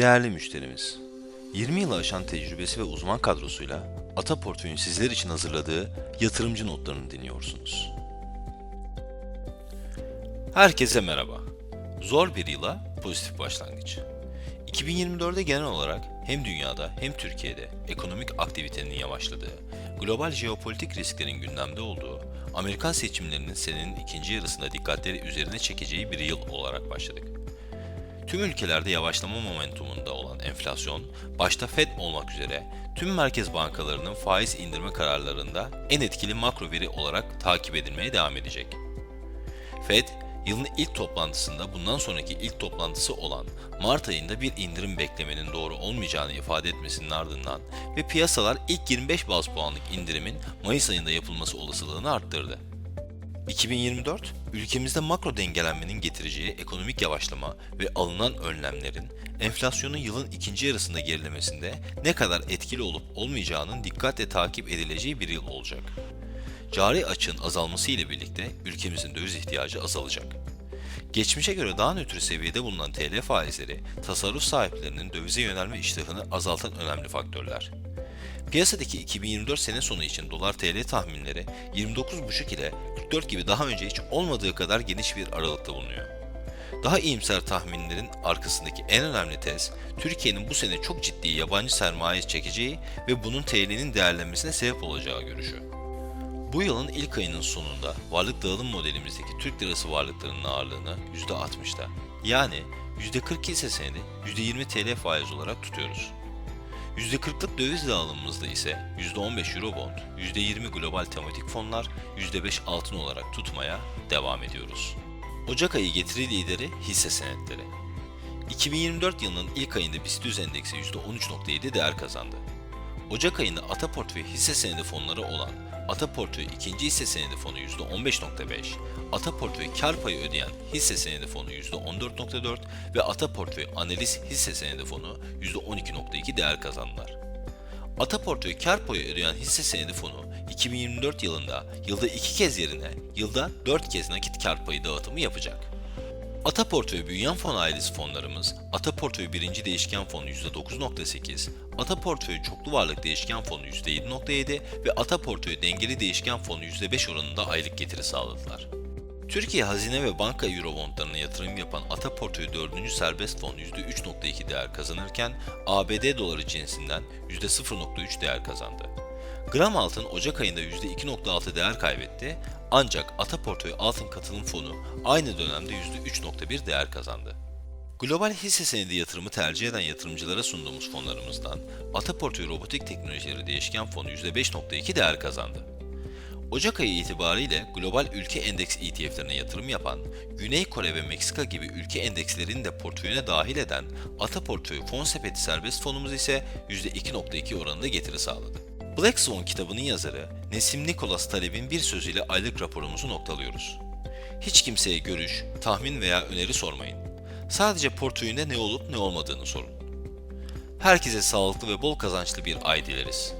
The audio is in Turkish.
Değerli müşterimiz, 20 yılı aşan tecrübesi ve uzman kadrosuyla Ata Portföy'ün sizler için hazırladığı yatırımcı notlarını dinliyorsunuz. Herkese merhaba. Zor bir yıla pozitif başlangıç. 2024'de genel olarak hem dünyada hem Türkiye'de ekonomik aktivitenin yavaşladığı, global jeopolitik risklerin gündemde olduğu, Amerikan seçimlerinin senenin ikinci yarısında dikkatleri üzerine çekeceği bir yıl olarak başladık. Tüm ülkelerde yavaşlama momentumunda olan enflasyon, başta Fed olmak üzere tüm merkez bankalarının faiz indirme kararlarında en etkili makro veri olarak takip edilmeye devam edecek. Fed, yılın ilk toplantısında bundan sonraki ilk toplantısı olan Mart ayında bir indirim beklemenin doğru olmayacağını ifade etmesinin ardından ve piyasalar ilk 25 baz puanlık indirimin Mayıs ayında yapılması olasılığını arttırdı. 2024, ülkemizde makro dengelenmenin getireceği ekonomik yavaşlama ve alınan önlemlerin enflasyonun yılın ikinci yarısında gerilemesinde ne kadar etkili olup olmayacağının dikkatle takip edileceği bir yıl olacak. Cari açığın azalması ile birlikte ülkemizin döviz ihtiyacı azalacak. Geçmişe göre daha nötr seviyede bulunan TL faizleri tasarruf sahiplerinin dövize yönelme iştahını azaltan önemli faktörler. Piyasadaki 2024 sene sonu için dolar TL tahminleri 29,5 ile 44 gibi daha önce hiç olmadığı kadar geniş bir aralıkta bulunuyor. Daha iyimser tahminlerin arkasındaki en önemli tez, Türkiye'nin bu sene çok ciddi yabancı sermaye çekeceği ve bunun TL'nin değerlenmesine sebep olacağı görüşü. Bu yılın ilk ayının sonunda varlık dağılım modelimizdeki Türk lirası varlıklarının ağırlığını %60'da yani %40 hisse senedi, %20 TL faiz olarak tutuyoruz. %40'lık döviz dağılımımızda ise %15 Eurobond, %20 global tematik fonlar, %5 altın olarak tutmaya devam ediyoruz. Ocak ayı getiri lideri hisse senetleri. 2024 yılının ilk ayında BIST endeksi %13.7 değer kazandı. Ocak ayında Ata Portföy hisse senedi fonları olan Ata Portföy ikinci hisse senedi fonu %15.5, Ata Portföy kar payı ödeyen hisse senedi fonu %14.4 ve Ata Portföy analiz hisse senedi fonu %12.2 değer kazandılar. Ata Portföy kar payı ödeyen hisse senedi fonu 2024 yılında yılda 2 kez yerine yılda 4 kez nakit kar payı dağıtımı yapacak. Ata Portföy Büyüyen Fon ailesi fonlarımız, Ata Portföy Birinci Değişken Fonu %9.8, Ata Portföy Çoklu Varlık Değişken Fonu %7.7 ve Ata Portföy Dengeli Değişken Fonu %5 oranında aylık getiri sağladılar. Türkiye Hazine ve Banka Eurobondlarına yatırım yapan Ata Portföy 4. Serbest Fon %3.2 değer kazanırken ABD doları cinsinden %0.3 değer kazandı. Gram altın Ocak ayında %2.6 değer kaybetti ancak Ata Portföy Altın Katılım Fonu aynı dönemde %3.1 değer kazandı. Global hisse senedi yatırımı tercih eden yatırımcılara sunduğumuz fonlarımızdan Ata Portföy Robotik Teknolojileri Değişken Fonu %5.2 değer kazandı. Ocak ayı itibariyle global ülke endeks ETF'lerine yatırım yapan, Güney Kore ve Meksika gibi ülke endekslerini de portföyüne dahil eden Ata Portföy Fon Sepeti Serbest Fonumuz ise %2.2 oranında getiri sağladı. Black Swan kitabının yazarı Nesim Nicholas Taleb'in bir sözüyle aylık raporumuzu noktalıyoruz. Hiç kimseye görüş, tahmin veya öneri sormayın. Sadece portföyünde ne olup ne olmadığını sorun. Herkese sağlıklı ve bol kazançlı bir ay dileriz.